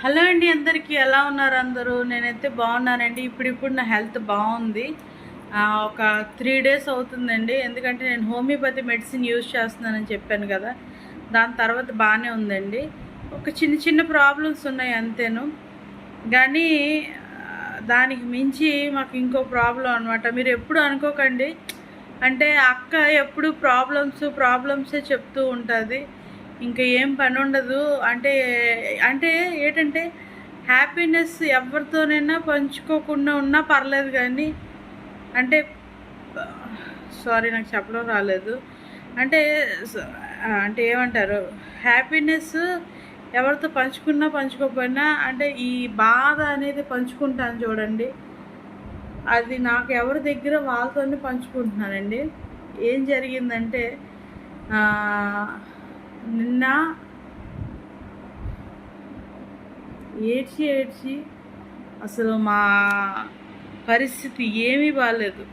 Hello అండి అందరికీ ఎలా ఉన్నారు అందరూ? నేనైతే బాగున్నానండి. ఇప్పుడు ఇప్పుడు నా హెల్త్ బాగుంది. ఒక త్రీ డేస్ అవుతుందండి. ఎందుకంటే నేను హోమియోపతి మెడిసిన్ యూజ్ చేస్తున్నానని చెప్పాను కదా. దాని తర్వాత బాగానే ఉందండి. ఒక చిన్న చిన్న ప్రాబ్లమ్స్ ఉన్నాయి అంతేను. కానీ దానికి మించి మాకు ఇంకో ప్రాబ్లం అనమాట మీరు ఎప్పుడు అనుకోకండి. అంటే అక్క ఎప్పుడు ప్రాబ్లమ్స్ ప్రాబ్లమ్సే చెప్తూ ఉంటుంది. ఇంకా ఏం పని ఉండదు అంటే అంటే ఏంటంటే హ్యాపీనెస్ ఎవరితోనైనా పంచుకోకుండా ఉన్నా పర్లేదు కానీ అంటే సారీ నాకు చెప్పడం రాలేదు. అంటే అంటే ఏమంటారు హ్యాపీనెస్ ఎవరితో పంచుకున్నా పంచుకోకపోయినా అంటే ఈ బాధ అనేది పంచుకుంటాను చూడండి. అది నాకు ఎవరి దగ్గర వాళ్ళతోనే పంచుకుంటున్నానండి. ఏం జరిగిందంటే నిన్న ఏడ్చి ఏడ్చి అసలు మా పరిస్థితి ఏమీ బాగాలేదు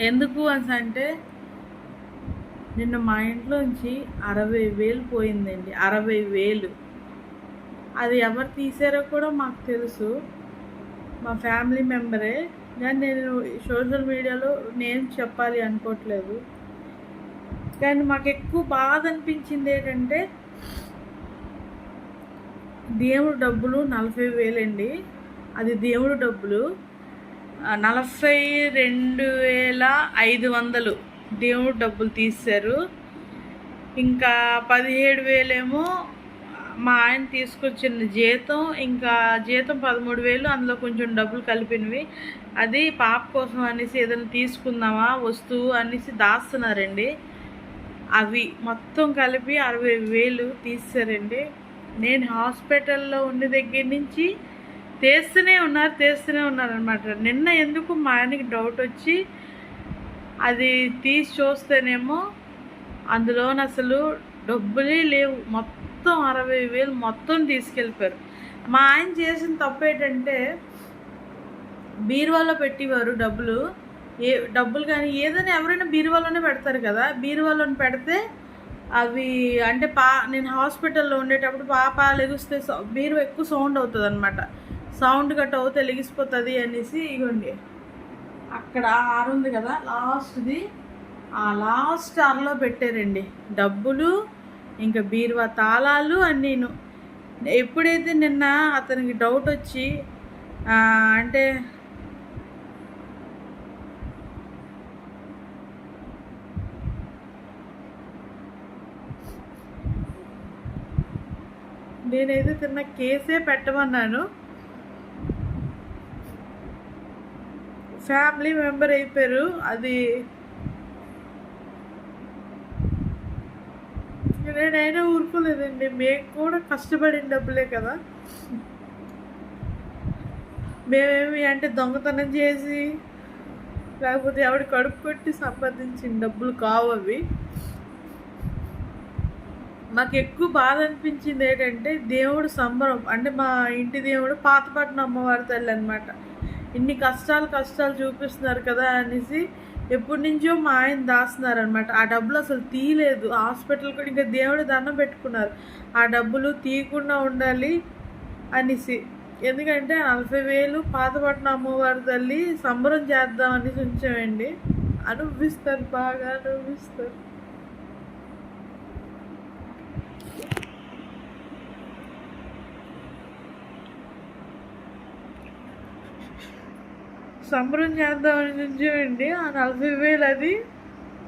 ఎందుకు అని అంటే నిన్న మా ఇంట్లోంచి అరవై వేలు పోయిందండి అరవై వేలు. అది ఎవరు తీసారో కూడా మాకు తెలుసు. మా ఫ్యామిలీ మెంబరే. కానీ నేను సోషల్ మీడియాలో నేను చెప్పాలి అనుకోవట్లేదు. కానీ మాకు ఎక్కువ బాధ అనిపించింది ఏంటంటే దేవుడు డబ్బులు నలభై వేలండి. అది దేవుడు డబ్బులు. నలభై రెండు వేల ఐదు వందలు దేవుడు డబ్బులు తీశారు. ఇంకా పదిహేడు వేలేమో మా ఆయన తీసుకొచ్చిన జీతం ఇంకా జీతం పదమూడు వేలు అందులో కొంచెం డబ్బులు కలిపినవి. అది పాప కోసం అనేసి ఏదైనా తీసుకుందామా వస్తువు అనేసి దాస్తున్నారండి. అవి మొత్తం కలిపి అరవై వేలు తీస్తారండి నేను హాస్పిటల్లో ఉన్న దగ్గర నుంచి తీస్తూనే ఉన్నారు తీస్తూనే ఉన్నారనమాట నిన్న ఎందుకు మా ఆయనకి డౌట్ వచ్చి అది తీసి చూస్తేనేమో అందులోన అసలు డబ్బులే లేవు. మొత్తం అరవై వేలు మొత్తం తీసుకెళ్ళిపోయారు. మా ఆయన చేసిన తప్పు ఏంటంటే బీరువాలో పెట్టేవారు డబ్బులు. ఏ డబ్బులు కానీ ఏదైనా ఎవరైనా బీరువాలోనే పెడతారు కదా బీరువాలోని పెడితే అవి అంటే పా నేను హాస్పిటల్లో ఉండేటప్పుడు పాప లెగిస్తే సౌ- బీరువా ఎక్కువ సౌండ్ అవుతుంది అనమాట సౌండ్ గట్ట అవుతే లెగిసిపోతుంది అనేసి ఇగోండి. అక్కడ ఆరు ఉంది కదా లాస్ట్ది. ఆ లాస్ట్ ఆర్లో పెట్టారండి. డబ్బులు ఇంకా బీరువా తాళాలు అన్నీను. ఎప్పుడైతే నిన్న అతనికి డౌట్ వచ్చి అంటే నేనైతే తిన్న కేసే పెట్టమన్నాను. ఫ్యామిలీ మెంబర్ అయిపోయారు. అది నేనైనా ఊరుకోలేదండి. మేము కూడా కష్టపడిన డబ్బులే కదా. మేమేమి అంటే దొంగతనం చేసి లేకపోతే ఎవడి కడుపు కొట్టి సంపాదించిన డబ్బులు కావు అవి. మాకు ఎక్కువ బాధ అనిపించింది ఏంటంటే దేవుడు సంబరం. అంటే మా ఇంటి దేవుడు పాతపట్నం అమ్మవారి తల్లి అనమాట ఇన్ని కష్టాలు కష్టాలు చూపిస్తున్నారు కదా అనేసి ఎప్పటి నుంచో మా ఆయన దాస్తున్నారు అనమాట ఆ డబ్బులు అసలు తీయలేదు. హాస్పిటల్ కూడా ఇంకా దేవుడు దండం పెట్టుకున్నారు. ఆ డబ్బులు తీయకుండా ఉండాలి అనేసి. ఎందుకంటే నలభై వేలు పాతపట్నం అమ్మవారి తల్లి సంబరం చేద్దాం అనేసి ఉంచామండి. అనుభవిస్తారు బాగా అనుభవిస్తారు. సంబరం చేద్దామని ఉంచామండి ఆ నలభై వేలు అది.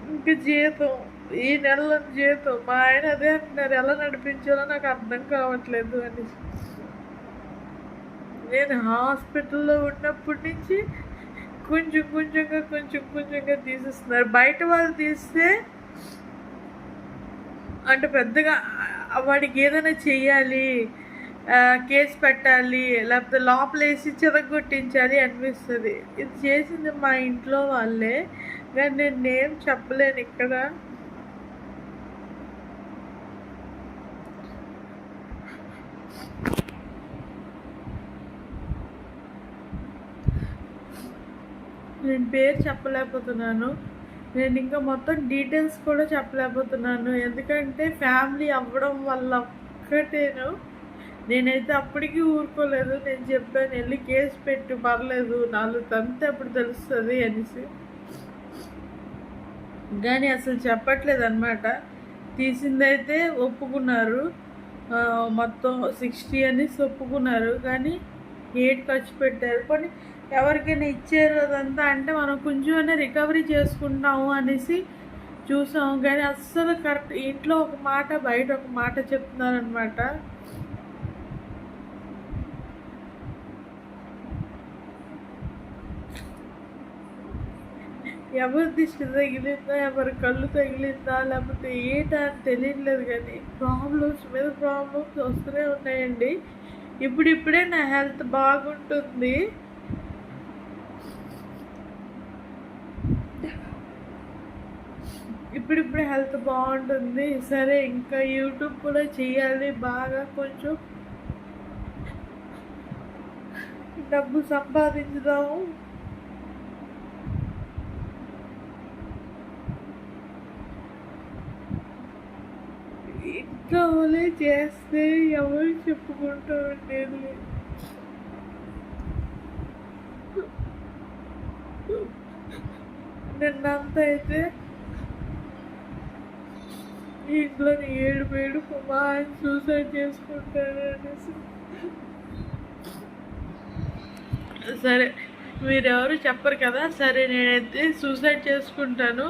ఇంకా జీతం. ఈ నెల జీతం. మా ఆయన అదే అంటున్నారు. ఎలా నడిపించాలో నాకు అర్థం కావట్లేదు అని. నేను హాస్పిటల్లో ఉన్నప్పటి నుంచి కొంచెం కొంచెంగా కొంచెం కొంచెంగా తీసేస్తున్నారు. బయట వాళ్ళు తీస్తే అంటే పెద్దగా వాడికి ఏదైనా చెయ్యాలి. కేసు పెట్టాలి లేకపోతే లోపలేసి చెదగొట్టించాలి అనిపిస్తుంది. ఇది చేసింది మా ఇంట్లో వాళ్ళే కానీ నేను నేమ్ చెప్పలేను ఇక్కడ. నేను పేరు చెప్పలేకపోతున్నాను. నేను ఇంకా మొత్తం డీటెయిల్స్ కూడా చెప్పలేకపోతున్నాను. ఎందుకంటే ఫ్యామిలీ అవ్వడం వల్ల ఒక్కటేను. నేనైతే అప్పటికీ ఊరుకోలేదు. నేను చెప్పాను వెళ్ళి కేసు పెట్టు పర్లేదు. నాలుగు తంతే అప్పుడు తెలుస్తుంది అనేసి. కానీ అసలు చెప్పట్లేదు అనమాట తీసిందైతే ఒప్పుకున్నారు. మొత్తం సిక్స్టీ అనేసి ఒప్పుకున్నారు. కానీ ఎయిట్ ఖర్చు పెట్టారు? కానీ ఎవరికైనా ఇచ్చారు అదంతా అంటే మనం కొంచెమైనా రికవరీ చేసుకుంటాము అనేసి చూసాము. కానీ అస్సలు కరెక్ట్ ఇంట్లో ఒక మాట బయట ఒక మాట చెప్తున్నారనమాట ఎవరి దిష్టి తగిలిందా ఎవరి కళ్ళు తగిలిందా లేకపోతే ఏంటా అని తెలియట్లేదు కానీ ప్రాబ్లమ్స్ మీద ప్రాబ్లమ్స్ వస్తూనే ఉన్నాయండి. ఇప్పుడిప్పుడే నా హెల్త్ బాగుంటుంది. ఇప్పుడిప్పుడే హెల్త్ బాగుంటుంది. సరే ఇంకా యూట్యూబ్ కూడా చేయాలి. బాగా కొంచెం డబ్బు సంపాదించుదాము. ఇంట్లోనే వాళ్ళే చేస్తే ఎవరు చెప్పుకుంటూ ఉండేది నిన్నంతా అయితే ఇంట్లో ఏడు పేడు మా ఆయన సూసైడ్ చేసుకుంటాడు అనేసి సరే మీరెవరు చెప్పరు కదా? సరే నేనైతే సూసైడ్ చేసుకుంటాను.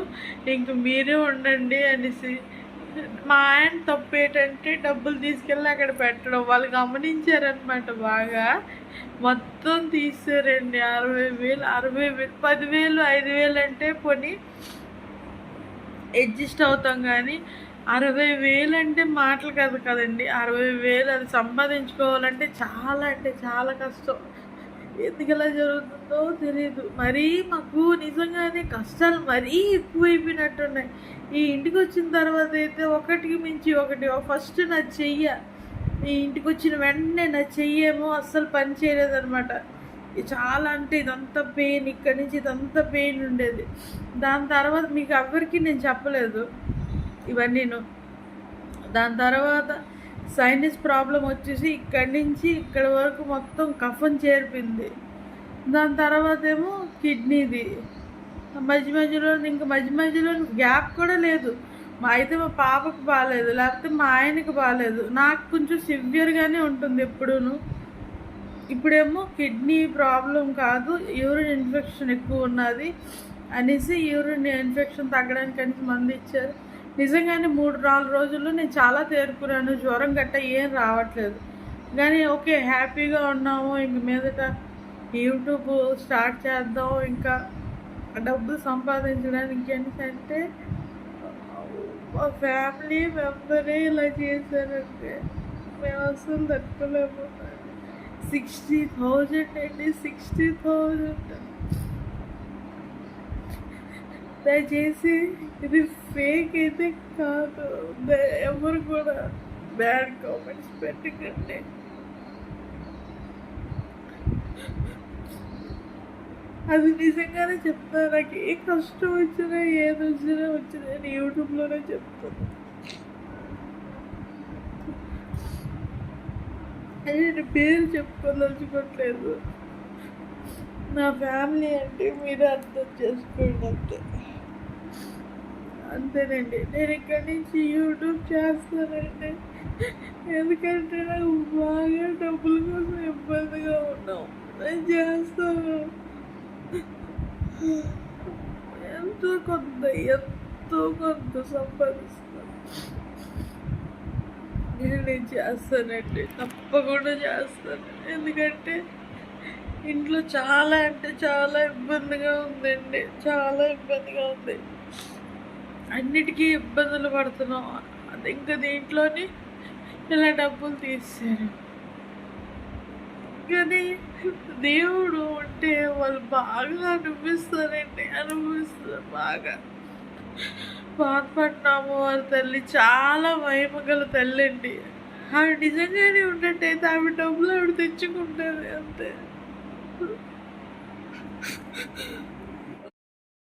ఇంక మీరే ఉండండి అనేసి. మా ఆయన తప్పు ఏంటంటే డబ్బులు తీసుకెళ్ళి అక్కడ పెట్టడం. వాళ్ళు గమనించారనమాట బాగా. మొత్తం తీసారండి. అరవై వేలు అరవై వేలు పదివేలు ఐదు వేలు అంటే పోనీ అడ్జస్ట్ అవుతాం కానీ అరవై వేలు అంటే మాటలు కాదు కదండి. అరవై వేలు అది సంపాదించుకోవాలంటే చాలా అంటే చాలా కష్టం. ఎందుకు జరుగుతుందో తెలియదు మరీ మాకు నిజంగానే కష్టాలు మరీ ఎక్కువైపోయినట్టున్నాయి. ఈ ఇంటికి వచ్చిన తర్వాత అయితే ఒకటికి మించి ఒకటి. ఫస్ట్ నా చెయ్య. ఈ ఇంటికి వచ్చిన వెంటనే నా చెయ్యేమో అస్సలు పని చేయలేదనమాట ఇది చాలా అంటే ఇదంతా పెయిన్ ఇక్కడి నుంచి ఇదంతా పెయిన్ ఉండేది. దాని తర్వాత మీకు ఎవరికి నేను చెప్పలేదు ఇవన్నీను. దాని తర్వాత సైనస్ ప్రాబ్లం వచ్చేసి ఇక్కడి నుంచి ఇక్కడ వరకు మొత్తం కఫం చేరిపింది దాని తర్వాత ఏమో కిడ్నీది. మధ్య మధ్యలో ఇంకా మధ్య మధ్యలో గ్యాప్ కూడా లేదు. మా అయితే మా పాపకు బాగాలేదు లేకపోతే మా ఆయనకి బాగాలేదు నాకు కొంచెం సివియర్గానే ఉంటుంది ఎప్పుడూను. ఇప్పుడేమో కిడ్నీ ప్రాబ్లం కాదు యూరిన్ ఇన్ఫెక్షన్ ఎక్కువ ఉన్నది అనేసి యూరిన్ ఇన్ఫెక్షన్ తగ్గడానికి అనేసి మందు ఇచ్చారు. నిజంగానే మూడు నాలుగు రోజుల్లో నేను చాలా తేరుకున్నాను. జ్వరం గట్ట ఏం రావట్లేదు. కానీ ఓకే హ్యాపీగా ఉన్నాము. ఇంక మీదట యూట్యూబ్ స్టార్ట్ చేద్దాం. ఇంకా డబ్బులు సంపాదించడానికి అంటే మా ఫ్యామిలీ మెంబరే ఇలా చేశారంటే మేము అసలు తట్టుకోలేకపోతున్నాం సిక్స్టీ థౌజండ్ అండి. Sixty thousand. దయచేసి ఇది ఫేక్ అయితే కాదు. ఎవరు కూడా బ్యాడ్ కామెంట్స్ పెట్టకండి. అది నిజంగానే చెప్తాను నాకు ఏ కష్టం వచ్చినా ఏది వచ్చినా వచ్చినా నేను యూట్యూబ్లోనే చెప్తాను నేను పేరు చెప్పుకోదలుచుకోవట్లేదు నా ఫ్యామిలీ అంటే మీరు అర్థం చేసుకోండి అంతే. అంతేనండి. నేను ఇక్కడి నుంచి యూట్యూబ్ చేస్తానండి. ఎందుకంటే నాకు బాగా డబ్బుల కోసం ఇబ్బందిగా ఉన్నాం. నేను చేస్తాను. ఎంతో కొంత ఎంతో కొంత సంపాదిస్తాను నేను నేను చేస్తానండి. తప్పకుండా చేస్తాను. ఎందుకంటే ఇంట్లో చాలా అంటే చాలా ఇబ్బందిగా ఉందండి. చాలా ఇబ్బందిగా ఉంది. అన్నిటికీ ఇబ్బందులు పడుతున్నాం. అది ఇంకా దీంట్లోని ఇలా డబ్బులు తీసారు కానీ దేవుడు ఉంటే వాళ్ళు బాగా అనిపిస్తారండి అనిపిస్తారు బాగా. బాధపడినాము వారి తల్లి చాలా మహిమగల తల్లి అండి ఆవిడ నిజంగానే ఉన్నట్టయితే ఆవిడ డబ్బులు ఆవిడ తెచ్చుకుంటుంది అంతే.